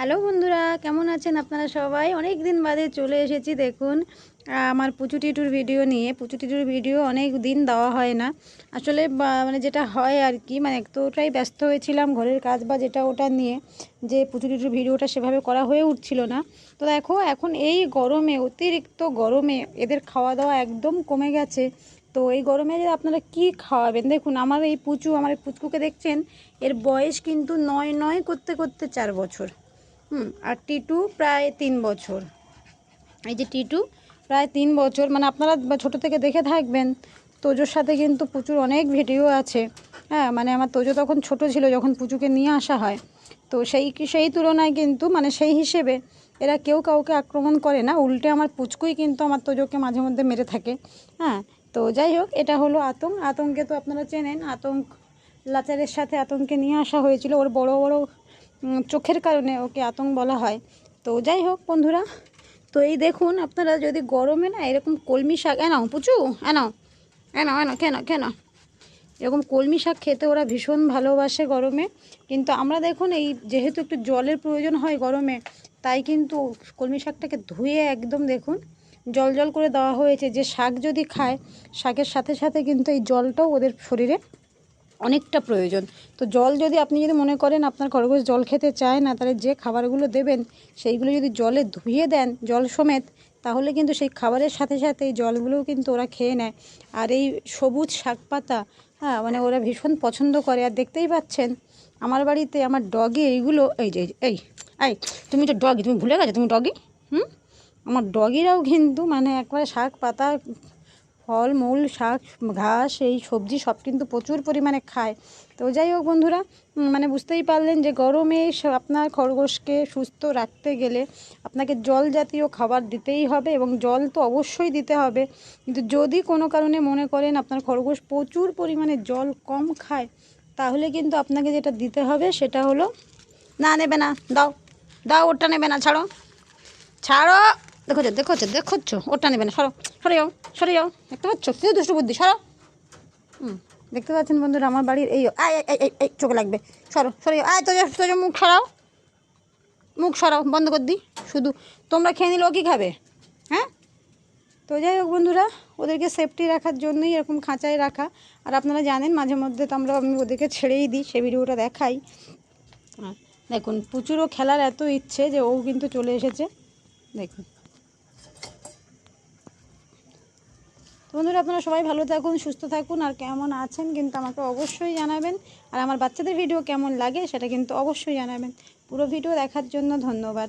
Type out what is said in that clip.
Hello বন্ধুরা, কেমন আছেন আপনারা সবাই? অনেক দিন বাদে চলে এসেছি, দেখুন আমার পুচু টিটুর ভিডিও নিয়ে। পুচু টিটুর ভিডিও অনেক দিন দেওয়া হয় না। আসলে মানে যেটা হয় আর কি মানে এতটাই ব্যস্ত হয়েছিলাম ঘরের কাজ বা যেটা ওটা নিয়ে যে পুচু টিটুর ভিডিওটা সেভাবে করা হয়ে উঠছিল না। তো দেখো, এখন এই গরমে, অতিরিক্ত গরমে এদের খাওয়া দাওয়া একদম কমে গেছে। তো এই গরমে আপনারা কি খাওয়াবেন? দেখুন, আমার এই পুচু, আমার পুচকুকে দেখছেন, এর বয়স কিন্তু নয় নয় করতে করতে চার বছর। হুম, আর টিটু প্রায় তিন বছর। এই যে টিটু, প্রায় তিন বছর মানে আপনারা ছোট থেকে দেখে থাকবেন, তোজোর সাথে কিন্তু প্রচুর অনেক ভিডিও আছে। হ্যাঁ মানে আমার তোজো তখন ছোট ছিল যখন পুচুকে নিয়ে আসা হয়। তো সেই সেই তুলনায় কিন্তু মানে সেই হিসেবে এরা কেউ কাউকে আক্রমণ করে না, উল্টে আমার পুচকুই কিন্তু আমার তোজোকে মাঝে মধ্যে মেরে থাকে। হ্যাঁ তো যাই হোক, এটা হলো আতঙ্ক। আতঙ্কে তো আপনারা চেনেন, আতঙ্ক লাচারের সাথে আতঙ্কে নিয়ে আসা হয়েছিল। ওর বড় বড় চোখের কারণে ওকে আতঙ্ক বলা হয়। তো যাই হোক বন্ধুরা, তো এই দেখুন আপনারা যদি গরমে না এরকম কলমি শাক এনাও পুচু এনাও এনাও এনাও কেন কেন এরকম কলমি শাক খেতে ওরা ভীষণ ভালোবাসে গরমে। কিন্তু আমরা দেখুন এই যেহেতু একটু জলের প্রয়োজন হয় গরমে, তাই কিন্তু কলমি শাকটাকে ধুয়ে একদম দেখুন জল জল করে দেওয়া হয়েছে। যে শাক যদি খায়, শাকের সাথে সাথে কিন্তু এই জলটাও ওদের শরীরে অনেকটা প্রয়োজন। তো জল যদি আপনি যদি মনে করেন আপনার খরগোশ জল খেতে চায় না, তাহলে যে খাবারগুলো দেবেন, সেইগুলো যদি জলে ধুয়ে দেন, জল সমেত, তাহলে কিন্তু সেই খাবারের সাথে সাথে এই জলগুলোও কিন্তু ওরা খেয়ে নেয়। আর এই সবুজ শাক পাতা হ্যাঁ মানে ওরা ভীষণ পছন্দ করে। আর দেখতেই পাচ্ছেন, আমার বাড়িতে আমার ডগে এইগুলো, এই যে, এই এই, তুমি তো ডগি, তুমি ভুলে গেছো, তুমি ডগি? হুম? আমার ডগিরাও কিন্তু মানে একবারে শাক পাতা ফল, মূল, শাক, ঘাস, এই সবজি সব কিন্তু প্রচুর পরিমাণে খায়। তো যাই হোক বন্ধুরা মানে বুঝতেই পারলেন যে গরমে আপনার খরগোশকে সুস্থ রাখতে গেলে আপনাকে জল জাতীয় খাবার দিতেই হবে এবং জল তো অবশ্যই দিতে হবে। কিন্তু যদি কোনো কারণে মনে করেন আপনার খরগোশ প্রচুর পরিমাণে জল কম খায়, তাহলে কিন্তু আপনাকে যেটা দিতে হবে সেটা হলো, না নেবে না, দাও দাও ওটা নেবে না, ছাড়ো ছাড়ো। দেখোছো দেখোছো? দেখোচ্ছ ওটা নেবে না, সরো সরে যাও সরে যাও দেখতে পাচ্ছ? কি দুষ্টু বুদ্ধি, সরো। হুম, দেখতে পাচ্ছেন বন্ধুরা, আমার বাড়ির এই আয় এই চোখে লাগবে। সরো সরে যাও আয় তোজো তোজো মুখ সরাও। মুখ সরাও, বন্ধ করে দিই শুধু তোমরা খেয়ে নিলে ও কী খাবে? হ্যাঁ? তো যাই হোক বন্ধুরা, ওদেরকে সেফটি রাখার জন্যই এরকম খাঁচায় রাখা। আর আপনারা জানেন, মাঝে মধ্যে তো আমরা, আমি ওদেরকে ছেড়েই দিই, সে ভিডিওটা দেখাই। দেখুন প্রচুরও খেলার এত ইচ্ছে যে ও কিন্তু চলে এসেছে। দেখুন। তো বন্ধুরা, আপনারা সবাই ভালো থাকুন, সুস্থ থাকুন, আর কেমন আছেন কিন্তু আমাকে অবশ্যই জানাবেন। আর আমার বাচ্চাদের ভিডিও কেমন লাগে সেটা কিন্তু অবশ্যই জানাবেন। পুরো ভিডিও দেখার জন্য ধন্যবাদ।